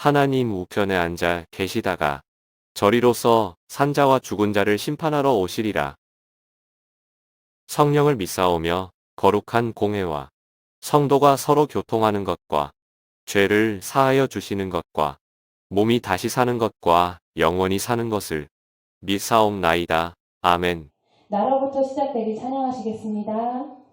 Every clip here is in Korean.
하나님 우편에 앉아 계시다가 저리로서 산자와 죽은 자를 심판하러 오시리라. 성령을 믿사오며 거룩한 공회와 성도가 서로 교통하는 것과 죄를 사하여 주시는 것과 몸이 다시 사는 것과 영원히 사는 것을 믿사옵나이다. 아멘. 나로부터 시작되기 찬양하시겠습니다.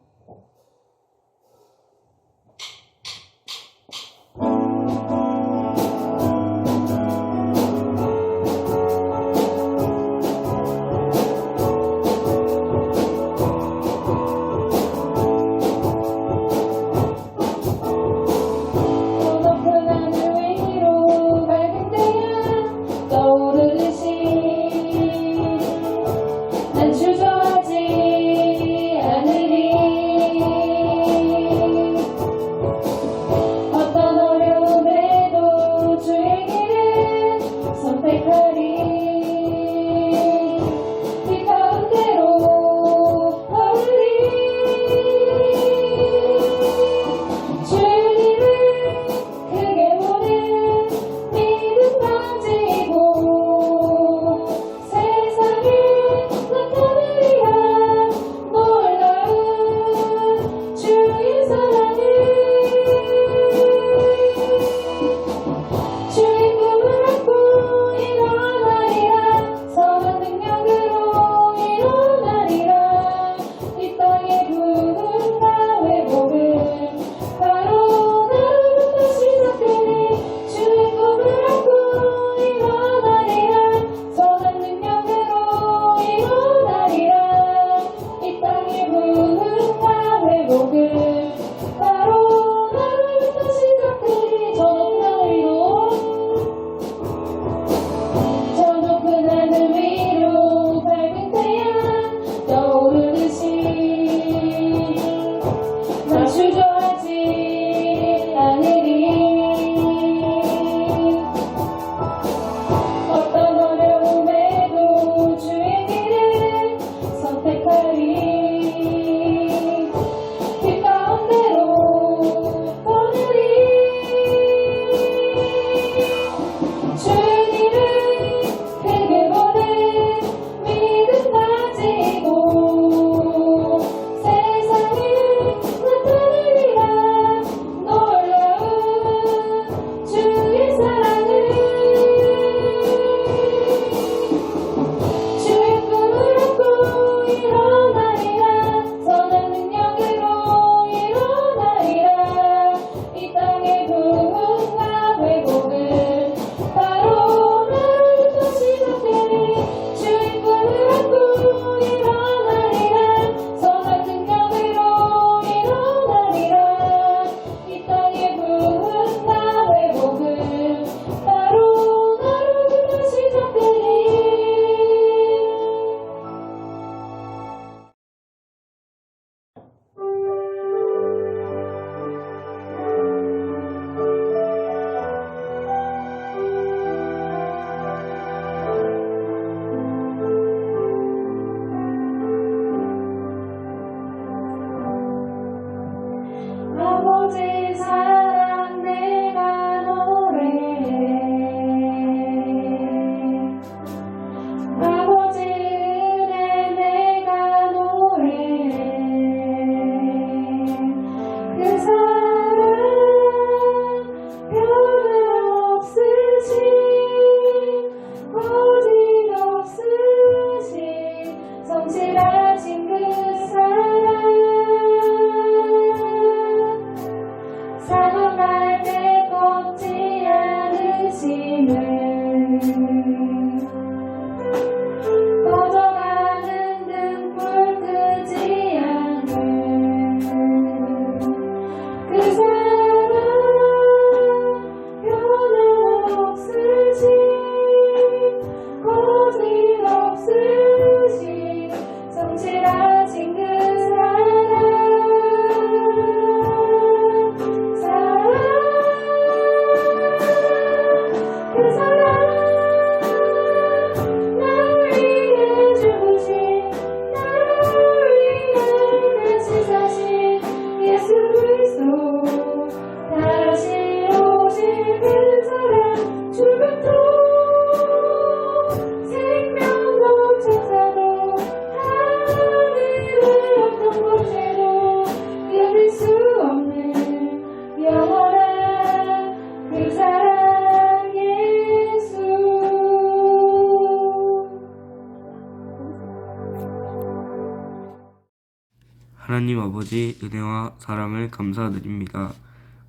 은혜와 사랑을 감사드립니다.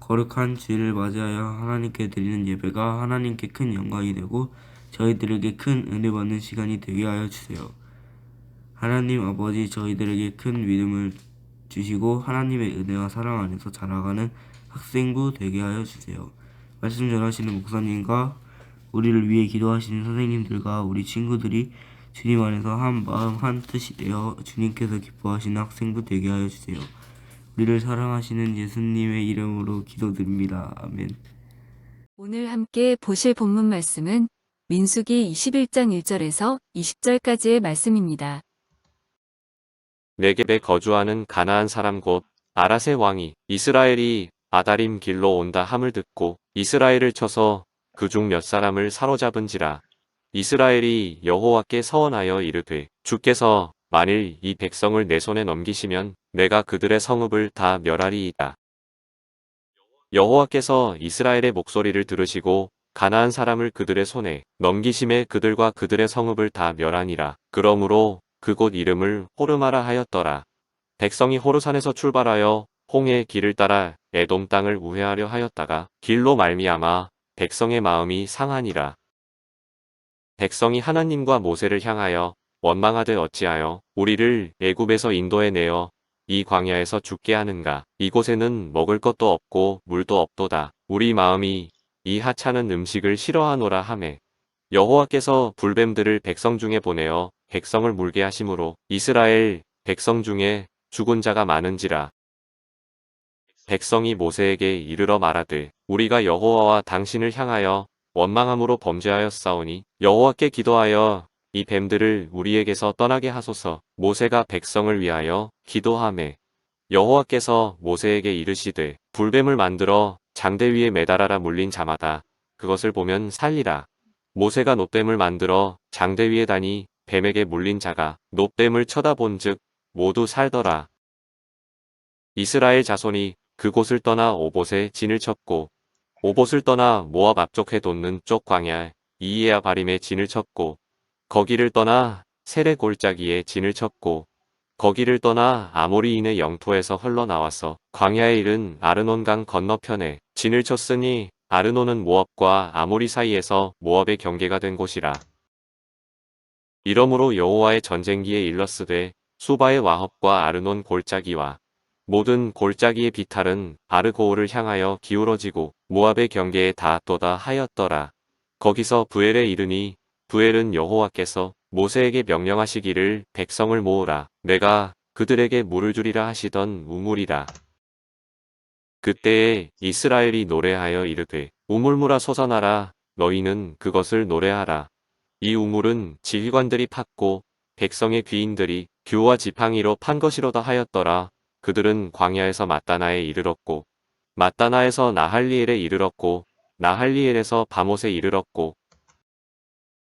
거룩한 주일을 맞이하여 하나님께 드리는 예배가 하나님께 큰 영광이 되고 저희들에게 큰 은혜 받는 시간이 되게 하여 주세요. 하나님 아버지 저희들에게 큰 믿음을 주시고 하나님의 은혜와 사랑 안에서 자라가는 학생부 되게 하여 주세요. 말씀 전하시는 목사님과 우리를 위해 기도하시는 선생님들과 우리 친구들이 주님 안에서 한 마음 한 뜻이 되어 주님께서 기뻐하시는 학생부 되게 하여 주세요. 우리를 사랑하시는 예수님의 이름으로 기도드립니다. 아멘. 오늘 함께 보실 본문 말씀은 민수기 21장 1절에서 20절까지의 말씀입니다. 네겝에 거주하는 가나안 사람 곧 아라세 왕이 이스라엘이 아다림 길로 온다 함을 듣고 이스라엘을 쳐서 그 중 몇 사람을 사로잡은지라 이스라엘이 여호와께 서원하여 이르되 주께서 만일 이 백성을 내 손에 넘기시면 내가 그들의 성읍을 다 멸하리이다. 여호와께서 이스라엘의 목소리를 들으시고 가나안 사람을 그들의 손에 넘기심에 그들과 그들의 성읍을 다 멸하니라. 그러므로 그곳 이름을 호르마라 하였더라. 백성이 호르산에서 출발하여 홍해의 길을 따라 에돔 땅을 우회하려 하였다가 길로 말미암아 백성의 마음이 상하니라. 백성이 하나님과 모세를 향하여 원망하되 어찌하여 우리를 애굽에서 인도해 내어 이 광야에서 죽게 하는가? 이곳에는 먹을 것도 없고 물도 없도다. 우리 마음이 이 하찮은 음식을 싫어하노라 하매. 여호와께서 불뱀들을 백성 중에 보내어 백성을 물게 하심으로 이스라엘 백성 중에 죽은 자가 많은지라. 백성이 모세에게 이르러 말하되 우리가 여호와와 당신을 향하여 원망함으로 범죄하였사오니 여호와께 기도하여 이 뱀들을 우리에게서 떠나게 하소서 모세가 백성을 위하여 기도하매 여호와께서 모세에게 이르시되 불뱀을 만들어 장대 위에 매달아라 물린 자마다 그것을 보면 살리라 모세가 노뱀을 만들어 장대 위에 다니 뱀에게 물린 자가 노뱀을 쳐다본즉 모두 살더라. 이스라엘 자손이 그곳을 떠나 오봇에 진을 쳤고 오봇을 떠나 모압 앞쪽 해돋는 쪽 광야 이에아 바림에 진을 쳤고 거기를 떠나 세레 골짜기에 진을 쳤고 거기를 떠나 아모리인의 영토에서 흘러나와서 광야에 이른 아르논강 건너편에 진을 쳤으니 아르논은 모압과 아모리 사이에서 모압의 경계가 된 곳이라. 이러므로 여호와의 전쟁기에 일렀으되 수바의 와합과 아르논 골짜기와 모든 골짜기의 비탈은 아르고우를 향하여 기울어지고 모압의 경계에 닿았도다 하였더라. 거기서 부엘에 이르니 부엘은 여호와께서 모세에게 명령하시기를 백성을 모으라. 내가 그들에게 물을 주리라 하시던 우물이라. 그때에 이스라엘이 노래하여 이르되 우물물아 솟아나라 너희는 그것을 노래하라. 이 우물은 지휘관들이 팠고 백성의 귀인들이 규와 지팡이로 판 것이로다 하였더라. 그들은 광야에서 마따나에 이르렀고 마따나에서 나할리엘에 이르렀고 나할리엘에서 바못에 이르렀고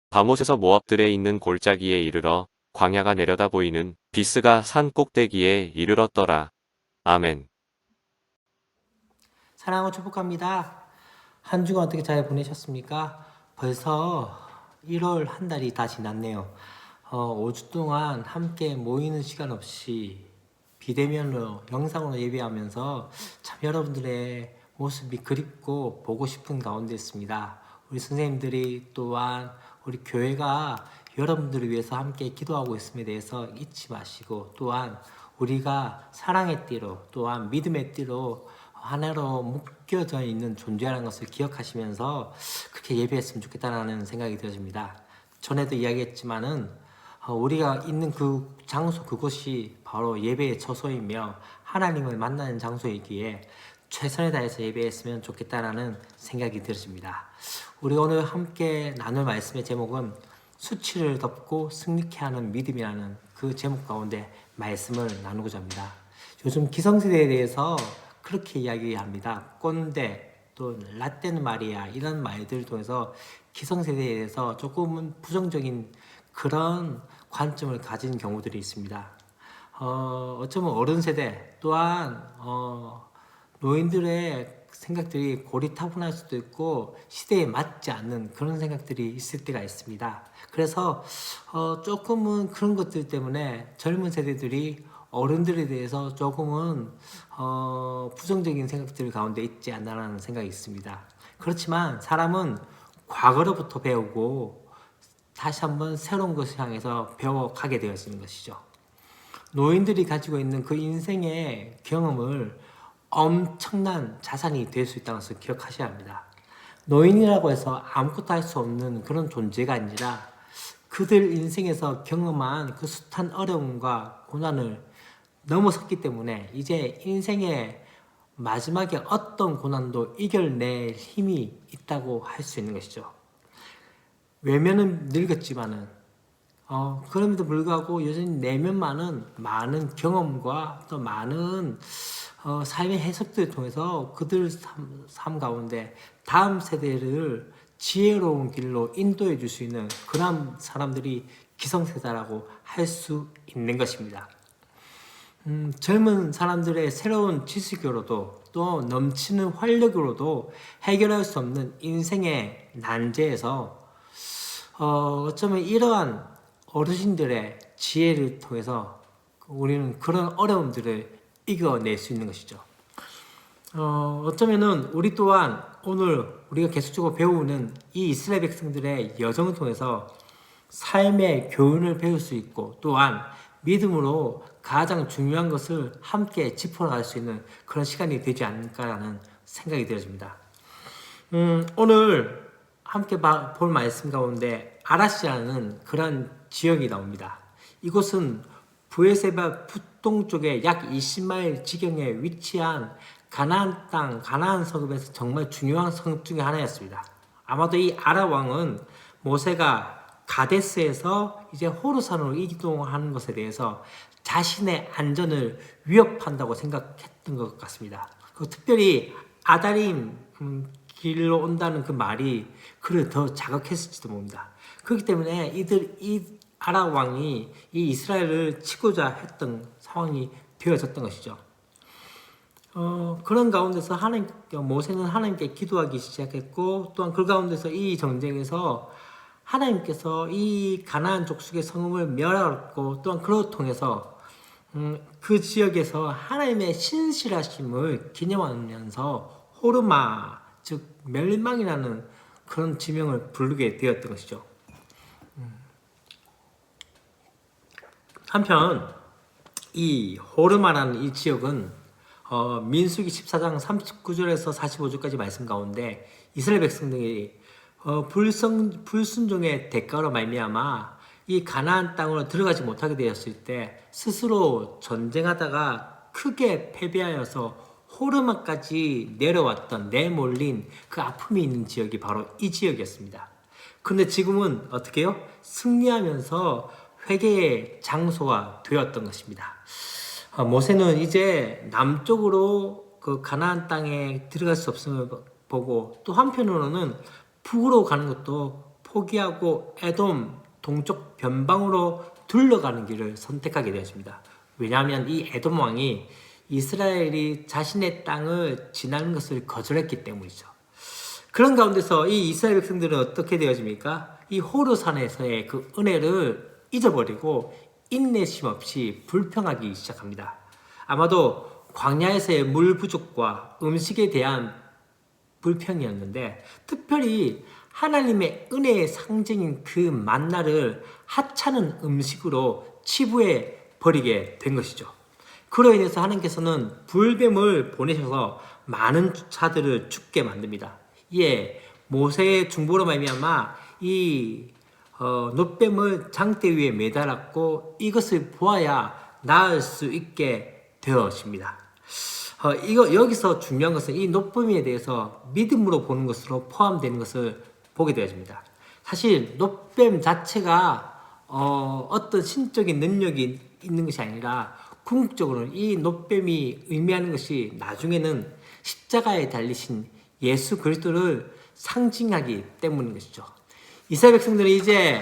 바못에서 모압들에 있는 골짜기에 이르러 광야가 내려다 보이는 비스가 산 꼭대기에 이르렀더라. 아멘. 사랑하고 축복합니다. 한 주간 어떻게 잘 보내셨습니까? 벌써 1월 한 달이 다 지났네요. 어, 5주 동안 함께 모이는 시간 없이 비대면으로 영상으로 예배하면서 참 여러분들의 모습이 그립고 보고 싶은 가운데 있습니다. 우리 선생님들이 또한 우리 교회가 여러분들을 위해서 함께 기도하고 있음에 대해서 잊지 마시고 또한 우리가 사랑의 띠로 또한 믿음의 띠로 하나로 묶여져 있는 존재라는 것을 기억하시면서 그렇게 예배했으면 좋겠다는 생각이 들어집니다. 전에도 이야기했지만은 어, 우리가 있는 그 장소 그곳이 바로 예배의 처소이며 하나님을 만나는 장소이기에 최선을 다해서 예배했으면 좋겠다라는 생각이 들어집니다. 우리 오늘 함께 나눌 말씀의 제목은 수치를 덮고 승리케 하는 믿음이라는 그 제목 가운데 말씀을 나누고자 합니다. 요즘 기성세대에 대해서 그렇게 이야기합니다. 꼰대, 또 라떼는 말이야 이런 말들을 통해서 기성세대에 대해서 조금은 부정적인 그런 관점을 가진 경우들이 있습니다. 어, 어쩌면 어른 세대 또한 어, 노인들의 생각들이 고리타분할 수도 있고 시대에 맞지 않는 그런 생각들이 있을 때가 있습니다. 그래서 어, 조금은 그런 것들 때문에 젊은 세대들이 어른들에 대해서 조금은 어, 부정적인 생각들 가운데 있지 않나라는 생각이 있습니다. 그렇지만 사람은 과거로부터 배우고 다시 한번 새로운 것을 향해서 배워가게 되어지는 것이죠. 노인들이 가지고 있는 그 인생의 경험을 엄청난 자산이 될 수 있다는 것을 기억하셔야 합니다. 노인이라고 해서 아무것도 할 수 없는 그런 존재가 아니라 그들 인생에서 경험한 그 숱한 어려움과 고난을 넘어섰기 때문에 이제 인생의 마지막에 어떤 고난도 이겨낼 힘이 있다고 할 수 있는 것이죠. 외면은 늙었지만은 어, 그럼에도 불구하고 여전히 내면만은 많은 경험과 또 많은 어, 삶의 해석들을 통해서 그들 삶, 삶 가운데 다음 세대를 지혜로운 길로 인도해 줄 수 있는 그런 사람들이 기성세대라고 할 수 있는 것입니다. 음, 젊은 사람들의 새로운 지식으로도 또 넘치는 활력으로도 해결할 수 없는 인생의 난제에서 어, 어쩌면 이러한 어르신들의 지혜를 통해서 우리는 그런 어려움들을 이겨낼 수 있는 것이죠. 어, 어쩌면은 우리 또한 오늘 우리가 계속적으로 배우는 이 이스라엘 백성들의 여정을 통해서 삶의 교훈을 배울 수 있고 또한 믿음으로 가장 중요한 것을 함께 짚어나갈 수 있는 그런 시간이 되지 않을까라는 생각이 되어집니다. 음, 오늘 함께 봐- 볼 말씀 가운데 아라시라는 그런 지역이 나옵니다. 이곳은 부에세바 북 동쪽에 약 20마일 지경에 위치한 가나안 땅, 가나안 성읍에서 정말 중요한 성읍 중에 하나였습니다. 아마도 이 아라 왕은 모세가 가데스에서 이제 호르산으로 이동하는 것에 대해서 자신의 안전을 위협한다고 생각했던 것 같습니다. 그 특별히 아다림 음, 길로 온다는 그 말이 그를 더 자극했을지도 모릅니다. 그렇기 때문에 이들 이 아라 왕이 이 이스라엘을 치고자 했던 상황이 되어졌던 것이죠. 어, 그런 가운데서 하나님 모세는 하나님께 기도하기 시작했고 또한 그 가운데서 이 전쟁에서 하나님께서 이 가나안 족속의 성읍을 멸하였고 또한 그로 통해서 음, 그 지역에서 하나님의 신실하심을 기념하면서 호르마 즉 멸망이라는 그런 지명을 부르게 되었던 것이죠. 한편 이 호르마라는 이 지역은 어, 민수기 14장 39절에서 45절까지 말씀 가운데 이스라엘 백성들이 어, 불성, 불순종의 대가로 말미암아 이 가나안 땅으로 들어가지 못하게 되었을 때 스스로 전쟁하다가 크게 패배하여서 호르마까지 내려왔던 내몰린 그 아픔이 있는 지역이 바로 이 지역이었습니다. 그런데 지금은 어떻게 해요? 승리하면서 회개의 장소가 되었던 것입니다. 어, 모세는 이제 남쪽으로 그 가나안 땅에 들어갈 수 없음을 보고 또 한편으로는 북으로 가는 것도 포기하고 에돔 동쪽 변방으로 둘러가는 길을 선택하게 되었습니다. 왜냐하면 이 에돔 왕이 이스라엘이 자신의 땅을 지나는 것을 거절했기 때문이죠. 그런 가운데서 이 이스라엘 백성들은 어떻게 되어집니까? 이 호르산에서의 그 은혜를 잊어버리고 인내심 없이 불평하기 시작합니다. 아마도 광야에서의 물 부족과 음식에 대한 불평이었는데 특별히 하나님의 은혜의 상징인 그 만나를 하찮은 음식으로 치부해 버리게 된 것이죠. 그로 인해서 하나님께서는 불뱀을 보내셔서 많은 자들을 죽게 만듭니다. 이에 모세의 중보로 말미암아 이 어, 노뱀을 장대 위에 매달았고 이것을 보아야 나을 수 있게 되어집니다. 어, 이거 여기서 중요한 것은 이 노뱀에 대해서 믿음으로 보는 것으로 포함되는 것을 보게 되어집니다. 사실 노뱀 자체가 어, 어떤 신적인 능력이 있는 것이 아니라 궁극적으로는 이 노뱀이 의미하는 것이 나중에는 십자가에 달리신 예수 그리스도를 상징하기 때문인 것이죠. 이스라엘 백성들이 이제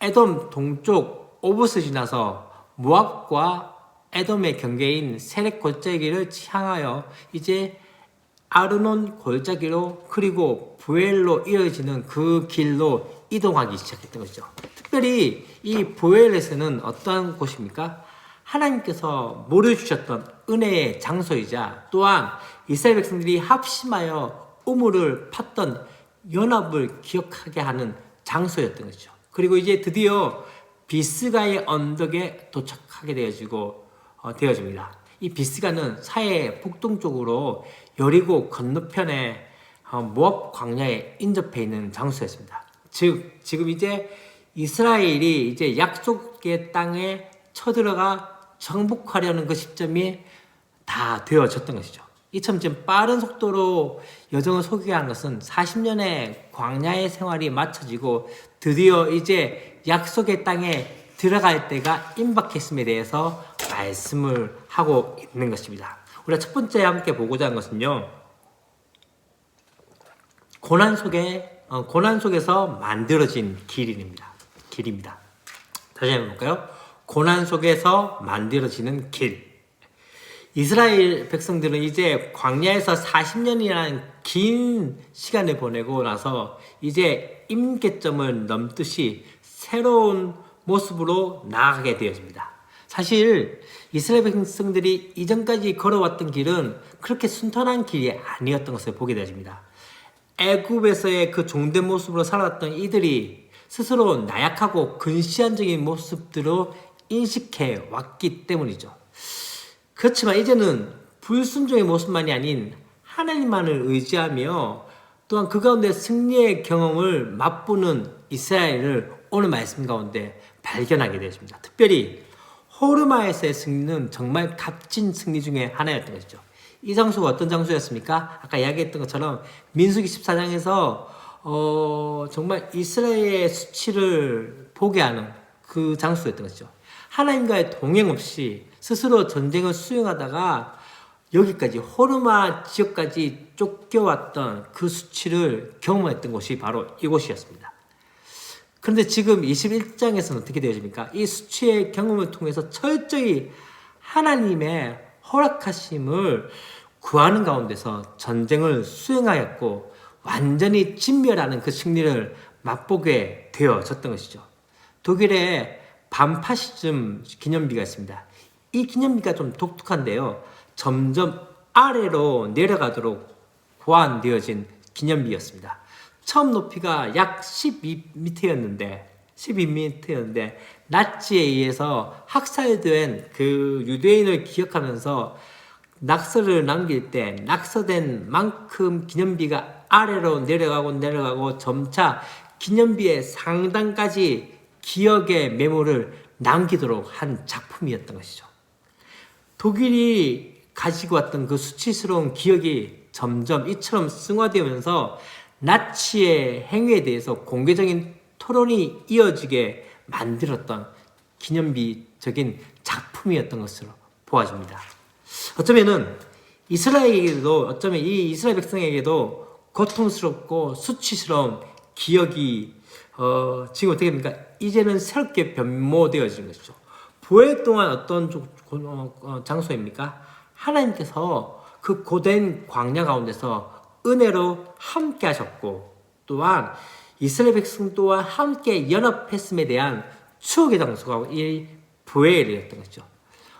에돔 동쪽 오브스 지나서 모압과 에돔의 경계인 세렉 골짜기를 향하여 이제 아르논 골짜기로 그리고 부엘로 이어지는 그 길로 이동하기 시작했던 것이죠. 특별히 이 부엘에서는 어떠한 곳입니까? 하나님께서 모르주셨던 은혜의 장소이자 또한 이스라엘 백성들이 합심하여 우물을 팠던 연합을 기억하게 하는 장소였던 것이죠. 그리고 이제 드디어 비스가의 언덕에 도착하게 되어지고 어, 되어집니다. 이 비스가는 사해 북동쪽으로 여리고 건너편에 어, 모압 광야에 인접해 있는 장소였습니다. 즉 지금 이제 이스라엘이 이제 약속의 땅에 쳐들어가 정복하려는 그 시점이 다 되어졌던 것이죠. 이처럼 지금 빠른 속도로 여정을 소개한 것은 40년의 광야의 생활이 마쳐지고 드디어 이제 약속의 땅에 들어갈 때가 임박했음에 대해서 말씀을 하고 있는 것입니다. 우리가 첫 번째 함께 보고자 하는 것은요. 고난 속에 어, 고난 속에서 만들어진 길입니다. 길입니다. 다시 한번 볼까요? 고난 속에서 만들어지는 길. 이스라엘 백성들은 이제 광야에서 40년이라는 긴 시간을 보내고 나서 이제 임계점을 넘듯이 새로운 모습으로 나아가게 되어집니다. 사실 이스라엘 백성들이 이전까지 걸어왔던 길은 그렇게 순탄한 길이 아니었던 것을 보게 되어집니다. 애굽에서의 그 종된 모습으로 살아왔던 이들이 스스로 나약하고 근시안적인 모습들로 인식해 왔기 때문이죠. 그렇지만 이제는 불순종의 모습만이 아닌 하나님만을 의지하며 또한 그 가운데 승리의 경험을 맛보는 이스라엘을 오늘 말씀 가운데 발견하게 되었습니다. 특별히 호르마에서의 승리는 정말 값진 승리 중에 하나였던 것이죠. 이 장소가 어떤 장소였습니까? 아까 이야기했던 것처럼 민수기 14장에서 어, 정말 이스라엘의 수치를 보게 하는 그 장소였던 것이죠. 하나님과의 동행 없이 스스로 전쟁을 수행하다가 여기까지 호르마 지역까지 쫓겨왔던 그 수치를 경험했던 곳이 바로 이곳이었습니다. 그런데 지금 21장에서는 어떻게 되어집니까? 이 수치의 경험을 통해서 철저히 하나님의 허락하심을 구하는 가운데서 전쟁을 수행하였고 완전히 진멸하는 그 승리를 맛보게 되어졌던 것이죠. 독일의 반파시즘 기념비가 있습니다. 이 기념비가 좀 독특한데요. 점점 아래로 내려가도록 보완되어진 기념비였습니다. 처음 높이가 약 12m였는데 12m였는데 나치에 의해서 학살된 그 유대인을 기억하면서 낙서를 남길 때 낙서된 만큼 기념비가 아래로 내려가고 내려가고 점차 기념비의 상단까지 기억의 메모를 남기도록 한 작품이었던 것이죠. 독일이 가지고 왔던 그 수치스러운 기억이 점점 이처럼 승화되면서 나치의 행위에 대해서 공개적인 토론이 이어지게 만들었던 기념비적인 작품이었던 것으로 보아집니다. 어쩌면은 이스라엘에게도 어쩌면 이 이스라엘 백성에게도 고통스럽고 수치스러운 기억이 어, 지금 어떻게 됩니까? 이제는 새롭게 변모되어진 것이죠. 보혜 동안 어떤 장소입니까? 하나님께서 그 고된 광야 가운데서 은혜로 함께 하셨고 또한 이스라엘 백성 또한 함께 연합했음에 대한 추억의 장소가 이 보혜엘이었던 것이죠.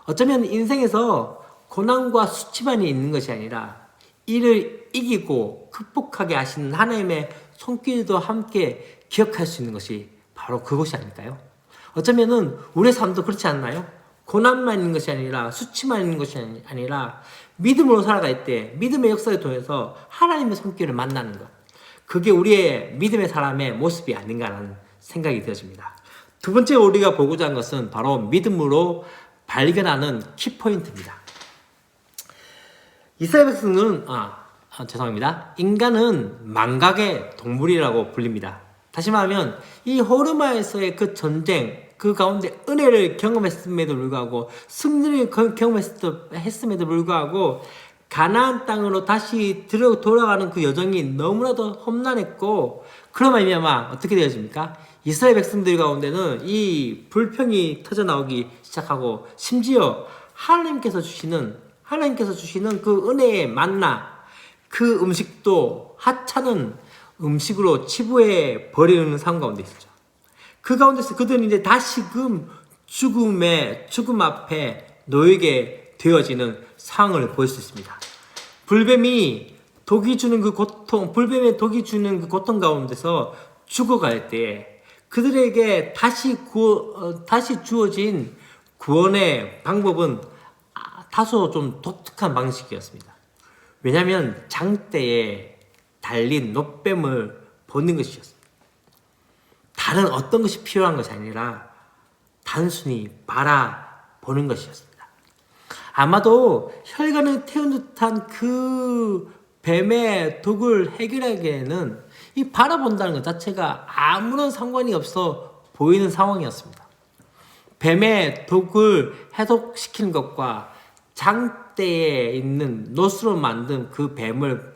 어쩌면 인생에서 고난과 수치만이 있는 것이 아니라 이를 이기고 극복하게 하시는 하나님의 손길도 함께 기억할 수 있는 것이 바로 그것이 아닐까요? 어쩌면은 우리의 삶도 그렇지 않나요? 고난만 있는 것이 아니라 수치만 있는 것이 아니- 아니라 믿음으로 살아갈 때 믿음의 역사를 통해서 하나님의 손길을 만나는 것. 그게 우리의 믿음의 사람의 모습이 아닌가라는 생각이 되어집니다. 두 번째 우리가 보고자 한 것은 바로 믿음으로 발견하는 키포인트입니다. 이스라엘 백성은 아, 아, 죄송합니다. 인간은 망각의 동물이라고 불립니다. 다시 말하면 이 호르마에서의 그 전쟁 그 가운데 은혜를 경험했음에도 불구하고 승리를 거- 경험했음에도 불구하고 가나안 땅으로 다시 들어 돌아가는 그 여정이 너무나도 험난했고 그런 말미암아 어떻게 되어집니까? 이스라엘 백성들 가운데는 이 불평이 터져 나오기 시작하고 심지어 하나님께서 주시는 하나님께서 주시는 그 은혜의 만나 그 음식도 하찮은 음식으로 치부해 버리는 상황 가운데 있었죠. 그 가운데서 그들은 이제 다시금 죽음의 죽음 앞에 놓이게 되어지는 상황을 볼 수 있습니다. 불뱀이 독이 주는 그 고통, 불뱀의 독이 주는 그 고통 가운데서 죽어갈 때 그들에게 다시 구워, 어, 다시 주어진 구원의 방법은 아, 다소 좀 독특한 방식이었습니다. 왜냐하면 장대에 달린 노뱀을 보는 것이었습니다. 다른 어떤 것이 필요한 것이 아니라 단순히 바라보는 것이었습니다. 아마도 혈관을 태운 듯한 그 뱀의 독을 해결하기에는 이 바라본다는 것 자체가 아무런 상관이 없어 보이는 상황이었습니다. 뱀의 독을 해독시키는 것과 장대에 있는 노스로 만든 그 뱀을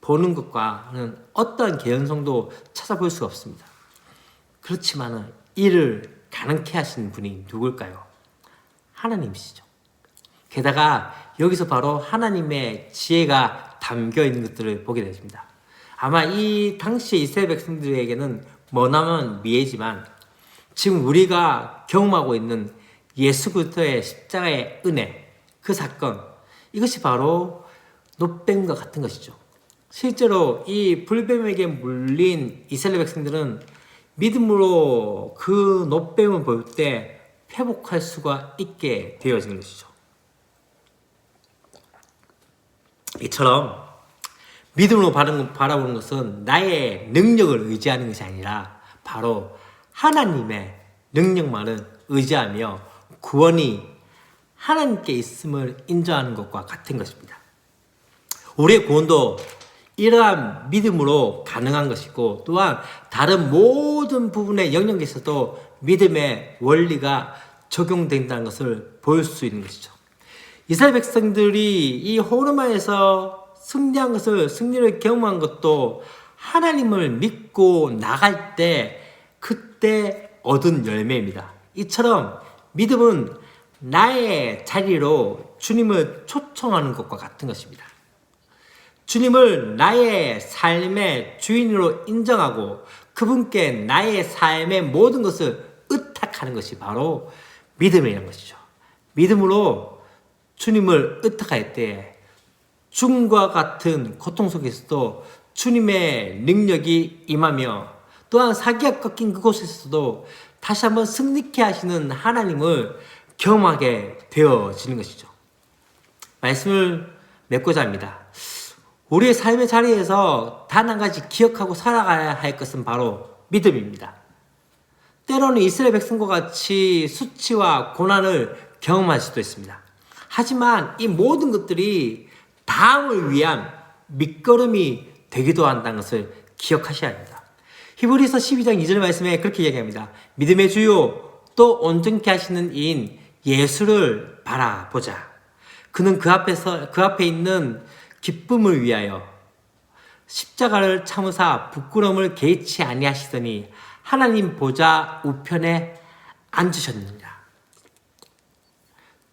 보는 것과는 어떠한 개연성도 찾아볼 수가 없습니다. 그렇지만은 이를 가능케 하신 분이 누굴까요? 하나님이시죠. 게다가 여기서 바로 하나님의 지혜가 담겨 있는 것들을 보게 되십니다. 아마 이 당시의 이스라엘 백성들에게는 머나먼 미해지만 지금 우리가 경험하고 있는 예수 그리스도의 십자가의 은혜, 그 사건, 이것이 바로 노뱀과 같은 것이죠. 실제로 이 불뱀에게 물린 이스라엘 백성들은 믿음으로 그 노뱀을 볼 때 회복할 수가 있게 되어진 것이죠. 이처럼 믿음으로 바라보는 것은 나의 능력을 의지하는 것이 아니라 바로 하나님의 능력만을 의지하며 구원이 하나님께 있음을 인정하는 것과 같은 것입니다. 우리의 구원도 이러한 믿음으로 가능한 것이고 또한 다른 모든 부분의 영역에서도 믿음의 원리가 적용된다는 것을 볼 수 있는 것이죠. 이스라엘 백성들이 이 호르마에서 승리한 것을 승리를 경험한 것도 하나님을 믿고 나갈 때 그때 얻은 열매입니다. 이처럼 믿음은 나의 자리로 주님을 초청하는 것과 같은 것입니다. 주님을 나의 삶의 주인으로 인정하고 그분께 나의 삶의 모든 것을 의탁하는 것이 바로 믿음이라는 것이죠. 믿음으로 주님을 의탁할 때 죽음과 같은 고통 속에서도 주님의 능력이 임하며 또한 사기가 꺾인 그곳에서도 다시 한번 승리케 하시는 하나님을 경험하게 되어지는 것이죠. 말씀을 맺고자 합니다. 우리의 삶의 자리에서 단 한 가지 기억하고 살아가야 할 것은 바로 믿음입니다. 때로는 이스라엘 백성과 같이 수치와 고난을 경험할 수도 있습니다. 하지만 이 모든 것들이 다음을 위한 밑거름이 되기도 한다는 것을 기억하셔야 합니다. 히브리서 12장 2절 말씀에 그렇게 이야기합니다. 믿음의 주요 또 온전케 하시는 이인 예수를 바라보자. 그는 그 앞에서 그 앞에 있는 기쁨을 위하여 십자가를 참으사 부끄러움을 개의치 아니하시더니 하나님 보좌 우편에 앉으셨느니라.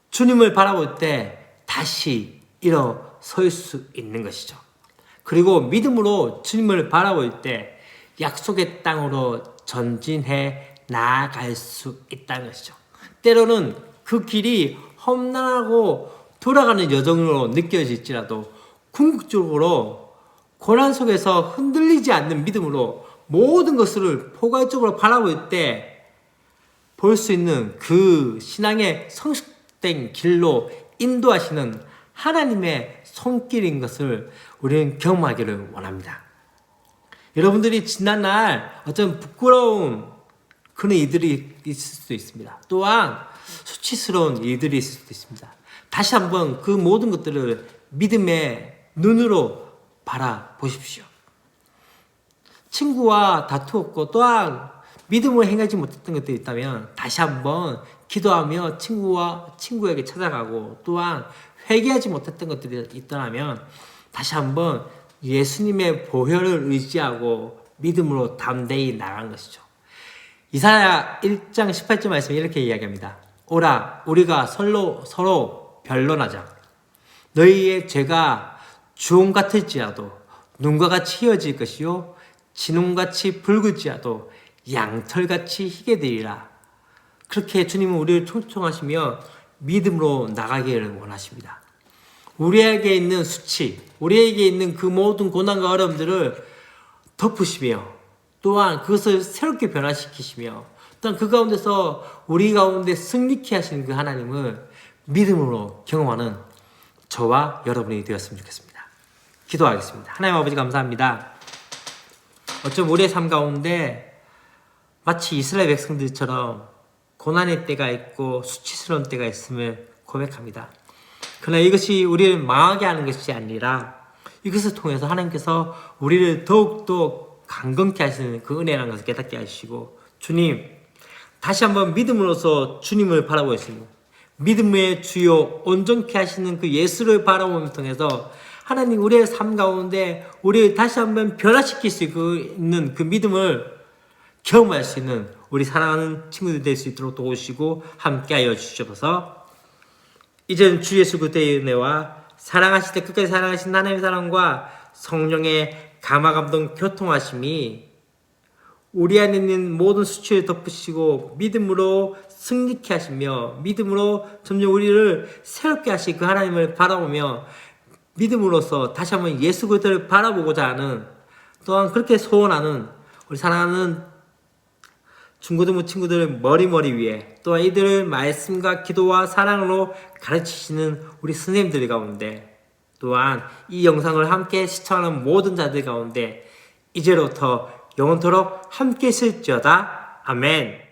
주님을 바라볼 때 다시 일어설 수 있는 것이죠. 그리고 믿음으로 주님을 바라볼 때 약속의 땅으로 전진해 나아갈 수 있다는 것이죠. 때로는 그 길이 험난하고 돌아가는 여정으로 느껴질지라도 궁극적으로 고난 속에서 흔들리지 않는 믿음으로 모든 것을 포괄적으로 바라볼 때 볼 수 있는 그 신앙의 성숙된 길로 인도하시는 하나님의 손길인 것을 우리는 경험하기를 원합니다. 여러분들이 지난날 어떤 부끄러움 그런 일들이 있을 수도 있습니다. 또한 수치스러운 일들이 있을 수도 있습니다. 다시 한번 그 모든 것들을 믿음의 눈으로 바라보십시오. 친구와 다투었고 또한 믿음으로 행하지 못했던 것들이 있다면 다시 한번 기도하며 친구와 친구에게 찾아가고 또한 회개하지 못했던 것들이 있더라면 다시 한번 예수님의 보혈을 의지하고 믿음으로 담대히 나간 것이죠. 이사야 1장 18절 말씀에 이렇게 이야기합니다. 오라 우리가 서로 서로 변론하자. 너희의 죄가 주홍 같을지라도 눈과 같이 휘어질 것이요 진홍같이 붉을지라도 양털같이 희게 되리라. 그렇게 주님은 우리를 초청하시며 믿음으로 나가기를 원하십니다. 우리에게 있는 수치, 우리에게 있는 그 모든 고난과 어려움들을 덮으시며 또한 그것을 새롭게 변화시키시며 또한 그 가운데서 우리 가운데 승리케 하시는 그 하나님을 믿음으로 경험하는 저와 여러분이 되었으면 좋겠습니다. 기도하겠습니다. 하나님 아버지 감사합니다. 어쩜 우리의 삶 가운데 마치 이스라엘 백성들처럼 고난의 때가 있고 수치스러운 때가 있음을 고백합니다. 그러나 이것이 우리를 망하게 하는 것이 아니라 이것을 통해서 하나님께서 우리를 더욱더 강건케 하시는 그 은혜라는 것을 깨닫게 하시고 주님 다시 한번 믿음으로써 주님을 바라보겠습니다. 믿음의 주요 온전케 하시는 그 예수를 바라보는 통해서 하나님 우리의 삶 가운데 우리를 다시 한번 변화시킬 수 있는 그 믿음을 경험할 수 있는 우리 사랑하는 친구들 될 수 있도록 도우시고 함께하여 주시옵소서. 이제는 주 예수 그리스도의 은혜와 사랑하실 때 끝까지 사랑하신 하나님의 사랑과 성령의 감화 감동 교통하심이 우리 안에 있는 모든 수치를 덮으시고 믿음으로 승리케 하시며 믿음으로 점점 우리를 새롭게 하시 그 하나님을 바라보며 믿음으로써 다시 한번 예수 그리스도를 바라보고자 하는 또한 그렇게 소원하는 우리 사랑하는 중고등부 친구들 머리머리 위에 또한 이들을 말씀과 기도와 사랑으로 가르치시는 우리 선생님들 가운데 또한 이 영상을 함께 시청하는 모든 자들 가운데 이제로부터 영원토록 함께 있을지어다. 아멘